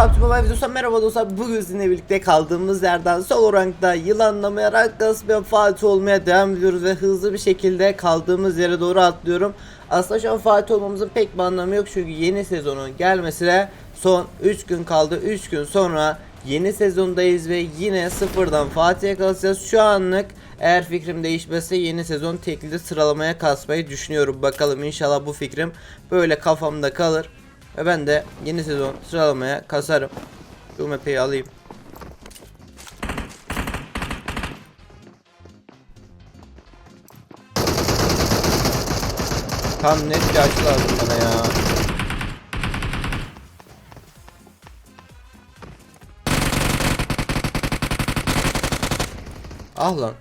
PUBG Mobile videosu merhaba dostlar. Bugün sizinle birlikte kaldığımız yerden solo rankta yılanlamaya rank kasmaya Fatih olmaya devam ediyoruz ve hızlı bir şekilde kaldığımız yere doğru atlıyorum. Aslında şu an Fatih olmamızın pek bir anlamı yok çünkü yeni sezonun gelmesine son 3 gün kaldı. 3 gün sonra yeni sezondayız ve yine sıfırdan Fatih'e kalacağız. Şu anlık eğer fikrim değişmezse yeni sezon tekli sıralamaya kasmayı düşünüyorum. Bakalım inşallah bu fikrim böyle kafamda kalır ve ben de yeni sezon sıralamaya kasarım. Şu map'i alayım. Tam net bir lazım bana ya. Ah lan.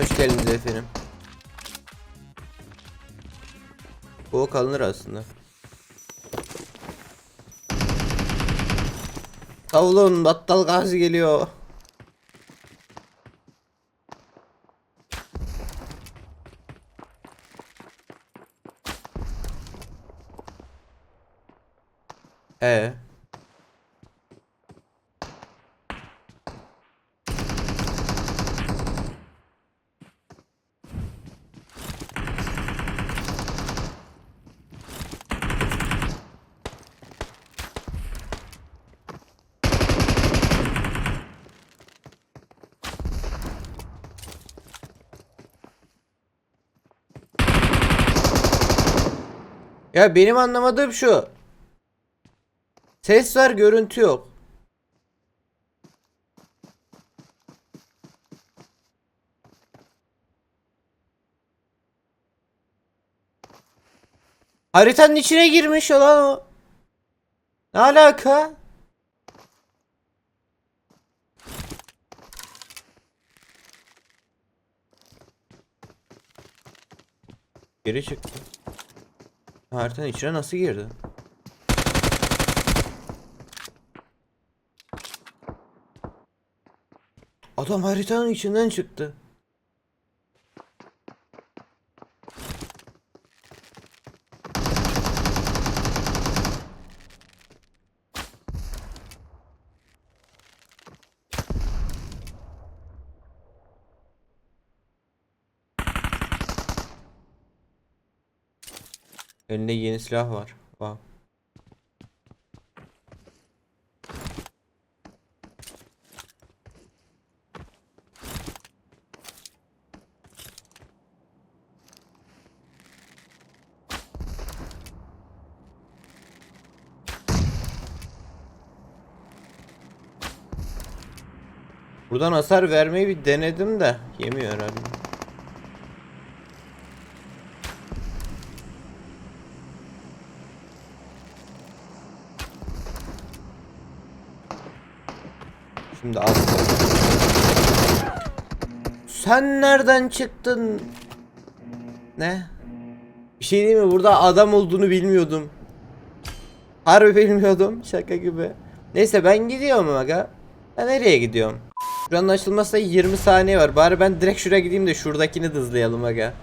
Hoş geldiniz efendim. Bu kalınır aslında. Savulun battal gazi geliyor. E Ya benim anlamadığım şu. Ses var, görüntü yok. Haritanın içine girmiş olan o. Ne alaka? Geri çıktı. Haritanın içine nasıl girdi? Adam haritanın içinden çıktı. Elinde yeni silah var. Wow. Buradan hasar vermeyi bir denedim de yemiyor herhalde. Şimdi astım. Sen nereden çıktın? Ne? Bir şey değil mi? Burada adam olduğunu bilmiyordum. Harbi bilmiyordum. Şaka gibi. Neyse ben gidiyorum aga. Ben nereye gidiyorum? Buranın açılmasına 20 saniye var. Bari ben direkt şuraya gideyim de şuradakini dızlayalım aga.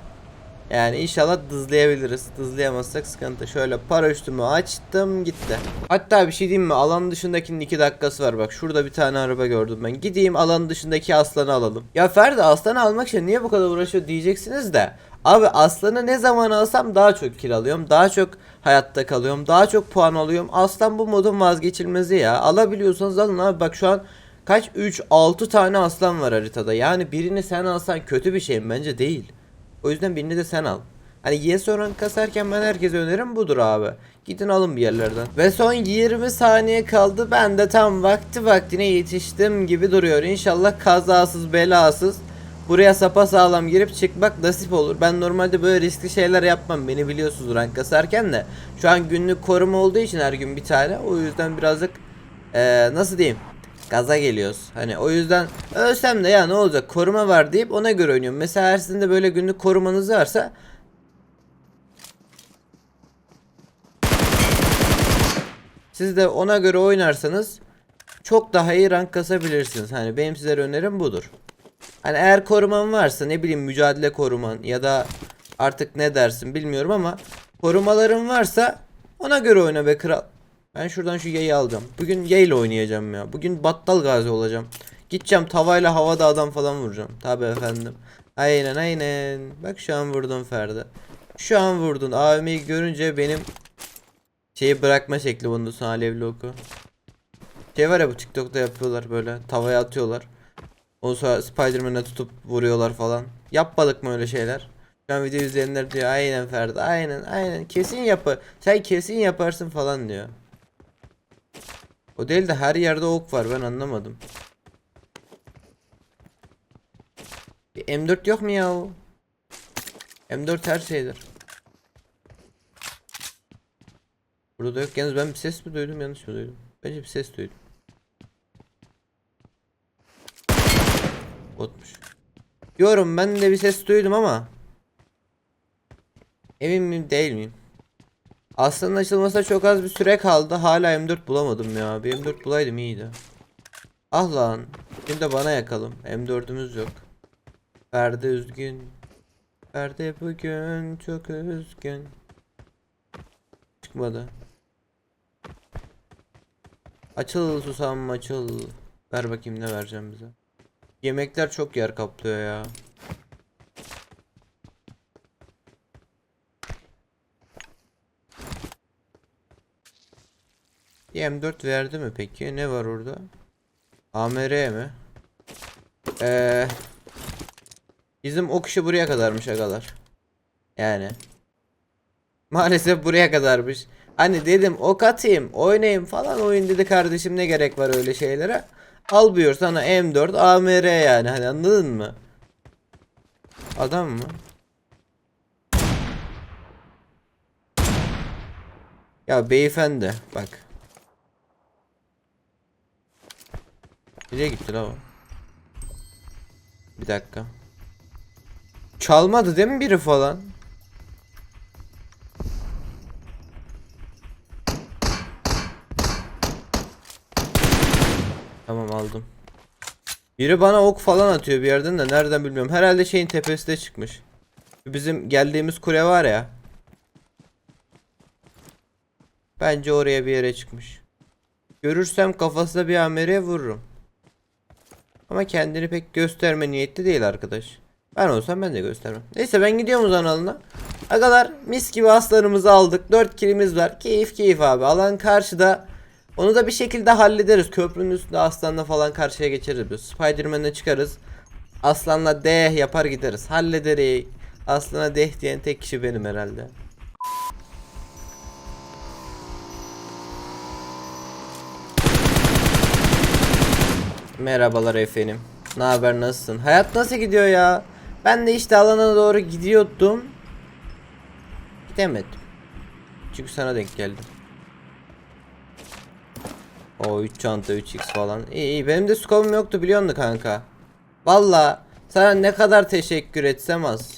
Yani inşallah dızlayabiliriz. Dızlayamazsak sıkıntı. Şöyle paraşütümü açtım gitti. Hatta bir şey diyeyim mi? Alan dışındakinin 2 dakikası var. Bak şurada bir tane araba gördüm ben. Gideyim alan dışındaki aslanı alalım. Ya Ferdi aslanı almak için niye bu kadar uğraşıyor diyeceksiniz de. Abi aslanı ne zaman alsam daha çok kill alıyorum. Daha çok hayatta kalıyorum. Daha çok puan alıyorum. Aslan bu modun vazgeçilmezi ya. Alabiliyorsanız alın abi. Bak şu an kaç 3 6 tane aslan var haritada. Yani birini sen alsan kötü bir şey mi? Bence değil. O yüzden birini de sen al. Hani yes oran kasarken ben herkese önerim budur abi. Gidin alın bir yerlerden. Ve son 20 saniye kaldı. Ben de tam vakti vaktine yetiştim gibi duruyor. İnşallah kazasız belasız buraya sapa sağlam girip çıkmak nasip olur. Ben normalde böyle riskli şeyler yapmam. Beni biliyorsunuz rank kasarken de. Şu an günlük koruma olduğu için her gün bir tane. O yüzden birazcık eee, nasıl diyeyim? Gaza geliyoruz. Hani o yüzden ölsem de ya ne olacak koruma var deyip ona göre oynuyorum. Mesela sizin de böyle günlük korumanız varsa siz de ona göre oynarsanız çok daha iyi rank kasabilirsiniz. Hani benim size önerim budur. Hani eğer koruman varsa ne bileyim mücadele koruman ya da artık ne dersin bilmiyorum ama korumaların varsa Ona göre oyna be kral. Ben şuradan şu yayı alacağım. Bugün yayla oynayacağım ya. Bugün battal gazi olacağım. Gideceğim tavayla havada adam falan vuracağım. Tabi efendim. Aynen aynen. Bak şu an vurdun Ferdi. Şu an vurdun. AVM'yi görünce benim şeyi bırakma şekli bundan sonra alevli oku. Şey var ya bu TikTok'ta yapıyorlar böyle tavaya atıyorlar. Ondan sonra Spider-Man'e tutup vuruyorlar falan. Yapmadık mı öyle şeyler? Şu an video izleyenler diyor aynen Ferdi aynen aynen kesin yapı. Sen kesin yaparsın falan diyor. O değil de her yerde ok var ben anlamadım. Bir M4 yok mu ya? M4 her şeydir. Burada da yok. Yalnız ben bir ses mi duydum yanlış mı duydum? Bence bir ses duydum. Botmuş. Diyorum ben de bir ses duydum ama. Emin miyim değil miyim? Aslında açılmasına çok az bir süre kaldı. Hala M4 bulamadım ya. Bir M4 bulaydım iyiydi. Ah lan. Şimdi de bana yakalım. M4'ümüz yok. Ferdi üzgün. Ferdi bugün çok üzgün. Çıkmadı. Açıl susam açıl. Ver bakayım ne vereceğim bize. Yemekler çok yer kaplıyor ya. M4 verdi mi peki? Ne var orada? AMR mi? Eee Bizim ok işi buraya kadarmış agalar. Yani. Maalesef buraya kadarmış. Hani dedim ok atayım, oynayayım falan oyun dedi kardeşim ne gerek var öyle şeylere. Al buyur sana M4 AMR yani hani anladın mı? Adam mı? Ya beyefendi bak. Nereye gitti la o? Bir dakika. Çalmadı değil mi biri falan? Tamam aldım. Biri bana ok falan atıyor bir yerden de nereden bilmiyorum. Herhalde şeyin tepesine çıkmış. Bizim geldiğimiz kule var ya. Bence oraya bir yere çıkmış. Görürsem kafasına bir amere vururum. Ama kendini pek gösterme niyetli değil arkadaş. Ben olsam ben de göstermem. Neyse ben gidiyorum uzan alana. Agalar mis gibi aslanımızı aldık. 4 kilimiz var. Keyif keyif abi. Alan karşıda. Onu da bir şekilde hallederiz. Köprünün üstünde aslanla falan karşıya geçeriz biz. Spiderman'le çıkarız. Aslanla deh yapar gideriz. Hallederiz. Aslana deh diyen tek kişi benim herhalde. Merhabalar efendim. Ne haber nasılsın? Hayat nasıl gidiyor ya? Ben de işte alana doğru gidiyordum. Gidemedim. Çünkü sana denk geldim. O 3 çanta 3x falan. İyi iyi benim de scope'um yoktu biliyorsun kanka. Valla sana ne kadar teşekkür etsem az.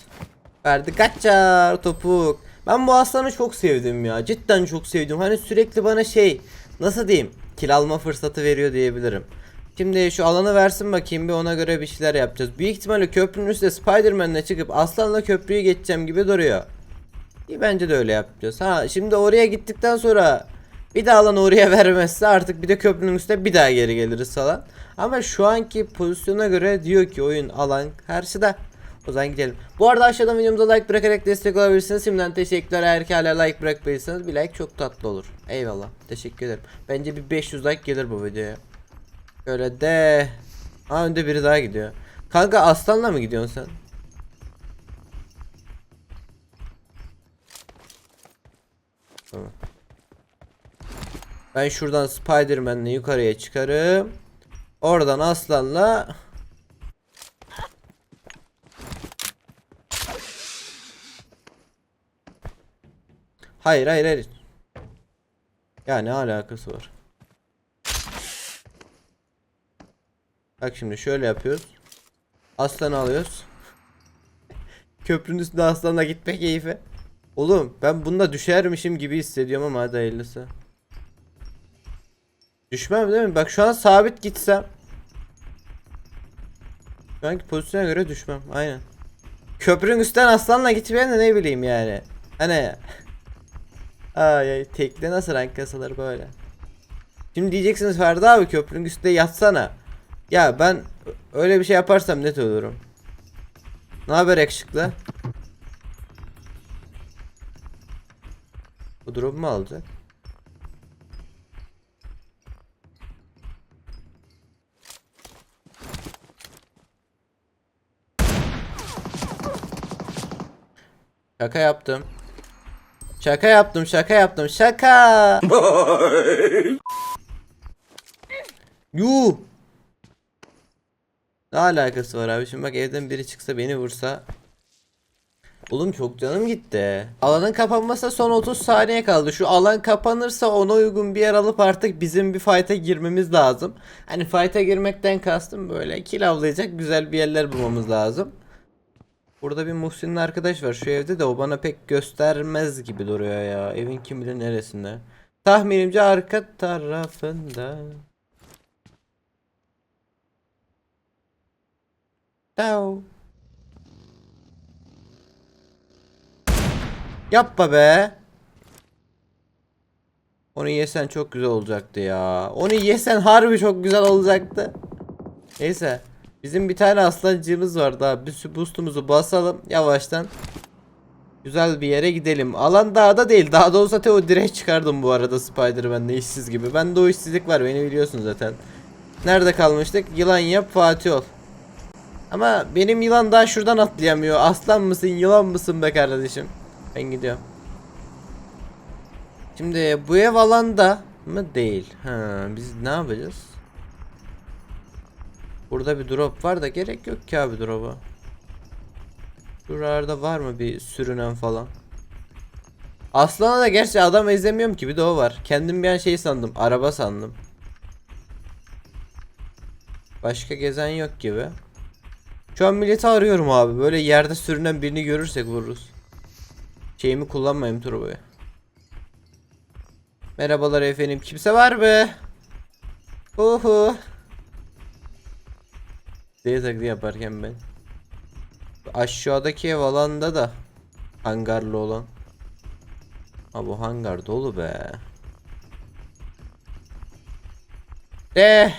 Verdi kaçar topuk. Ben bu aslanı çok sevdim ya. Cidden çok sevdim. Hani sürekli bana şey nasıl diyeyim kil alma fırsatı veriyor diyebilirim. Şimdi şu alanı versin bakayım bir ona göre bir şeyler yapacağız. Büyük ihtimalle köprünün üstüne Spider-Man'le çıkıp aslanla köprüyü geçeceğim gibi duruyor. İyi bence de öyle yapacağız. Ha şimdi oraya gittikten sonra bir daha alan oraya vermezse artık bir de köprünün üstüne bir daha geri geliriz falan. Ama şu anki pozisyona göre diyor ki oyun alan karşıda. O zaman gidelim. Bu arada aşağıdan videomuza like bırakarak destek olabilirsiniz. Şimdiden teşekkürler. Eğer ki hala like bırakmadıysanız bir like çok tatlı olur. Eyvallah. Teşekkür ederim. Bence bir 500 like gelir bu videoya. Şöyle de. Aa önde biri daha gidiyor. Kanka aslanla mı gidiyorsun sen? Ben şuradan Spider-Man'le yukarıya çıkarım. Oradan aslanla Hayır hayır hayır. Ya ne alakası var? Bak şimdi şöyle yapıyoruz. Aslanı alıyoruz. Köprünün üstünde aslanla gitme keyfi. Oğlum ben bunda düşermişim gibi hissediyorum ama hadi hayırlısı. Düşmem değil mi? Bak şu an sabit gitsem. Şu anki pozisyona göre düşmem. Aynen. Köprünün üstten aslanla gitmeyen de ne bileyim yani. Hani Ay ay tekne nasıl rank kasaları böyle. Şimdi diyeceksiniz Ferdi abi köprünün üstünde yatsana. Ya ben öyle bir şey yaparsam net ölürüm. Ne haber yakışıklı? Bu drop mu alacak? Şaka yaptım. Şaka yaptım, şaka yaptım, şaka. Yuh. Ne alakası var abi? Şimdi bak evden biri çıksa beni vursa. Oğlum çok canım gitti. Alanın kapanmasına son 30 saniye kaldı. Şu alan kapanırsa ona uygun bir yer alıp artık bizim bir fight'a girmemiz lazım. Hani fight'a girmekten kastım böyle kill avlayacak güzel bir yerler bulmamız lazım. Burada bir Muhsin'in arkadaş var şu evde de o bana pek göstermez gibi duruyor ya. Evin kim bilir neresinde. Tahminimce arka tarafında. Tao. Yapma be. Onu yesen çok güzel olacaktı ya. Onu yesen harbi çok güzel olacaktı. Neyse. Bizim bir tane aslancığımız var daha. Bir boostumuzu basalım yavaştan. Güzel bir yere gidelim. Alan dağda değil. Dağda olsa Teo direkt çıkardım bu arada Spider-Man'de işsiz gibi. Bende o işsizlik var beni biliyorsun zaten. Nerede kalmıştık? Yılan yap Fatih ol. Ama benim yılan daha şuradan atlayamıyor. Aslan mısın yılan mısın be kardeşim? Ben gidiyorum. Şimdi bu ev alanda mı değil? Ha, biz ne yapacağız? Burada bir drop var da gerek yok ki abi drop'a. Şuralarda var mı bir sürünen falan? Aslana da gerçi adam ezemiyorum ki bir de o var. Kendim bir an şey sandım. Araba sandım. Başka gezen yok gibi. Şu an milleti arıyorum abi. Böyle yerde sürünen birini görürsek vururuz. Şeyimi kullanmayayım turboyu. Merhabalar efendim. Kimse var mı? Uhu. D taklidi yaparken ben. Aşağıdaki ev alanda da hangarlı olan. Ha bu hangar dolu be. De.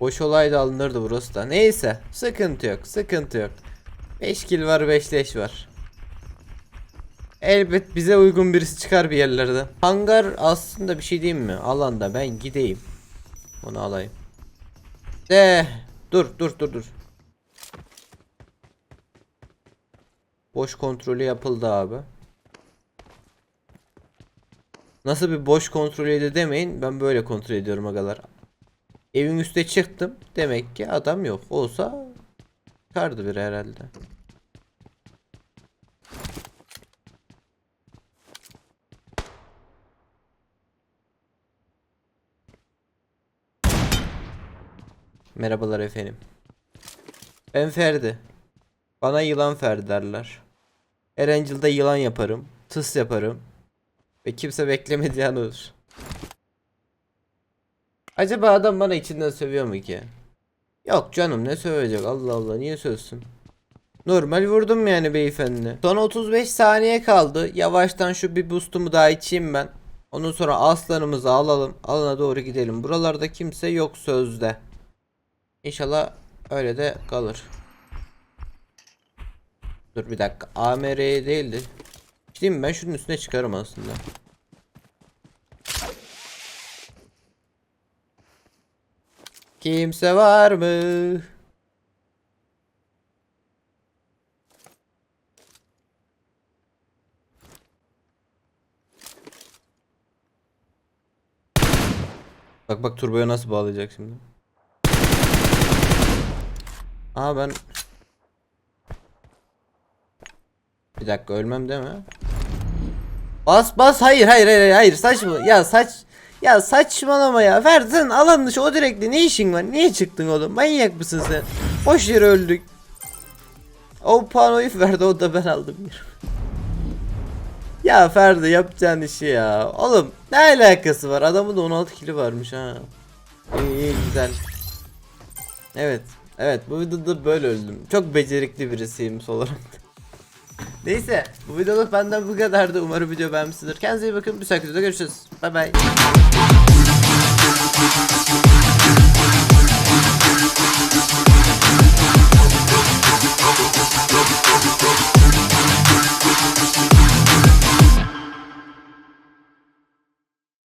Boş olaydı alınırdı burası da. Neyse. Sıkıntı yok. Sıkıntı yok. 5 kill var 5 leş var. Elbet bize uygun birisi çıkar bir yerlerden. Hangar aslında bir şey diyeyim mi? Alanda ben gideyim. Onu alayım. De dur dur dur dur. Boş kontrolü yapıldı abi. Nasıl bir boş kontrolüydü demeyin. Ben böyle kontrol ediyorum agalar. Evin üstüne çıktım. Demek ki adam yok. Olsa çıkardı biri herhalde. Merhabalar efendim. Ben Ferdi. Bana yılan Ferdi derler. Erangel'da yılan yaparım. Tıs yaparım. Ve kimse beklemediği an olur. Acaba adam bana içinden sövüyor mu ki? Yok canım ne sövecek Allah Allah niye sövsün? Normal vurdum yani beyefendi. Son 35 saniye kaldı. Yavaştan şu bir boost'umu daha içeyim ben. Ondan sonra aslanımızı alalım. Alana doğru gidelim. Buralarda kimse yok sözde. İnşallah öyle de kalır. Dur bir dakika. AMR değildi. Değil mi? Ben şunun üstüne çıkarım aslında. Kimse var mı? Bak bak turboya nasıl bağlayacak şimdi. Aa ben Bir dakika ölmem değil mi? Bas bas hayır hayır hayır hayır saçma ya saç ya saçmalama ya. Ferdi sen alan dışı o direkte ne işin var? Niye çıktın oğlum? Manyak mısın sen? Boş yere öldük. O panoyu verdi o da ben aldım. Ya Ferdi yapacağın işi ya. Oğlum ne alakası var? Adamın da 16 kilo varmış ha. İyi iyi güzel. Evet Evet. Bu videoda böyle öldüm. Çok becerikli birisiyim Solorant. Neyse bu videoluk benden bu kadardı. Umarım video beğenmişsinizdir. Kendinize iyi bakın. Bir sonraki videoda görüşürüz. Bay bay.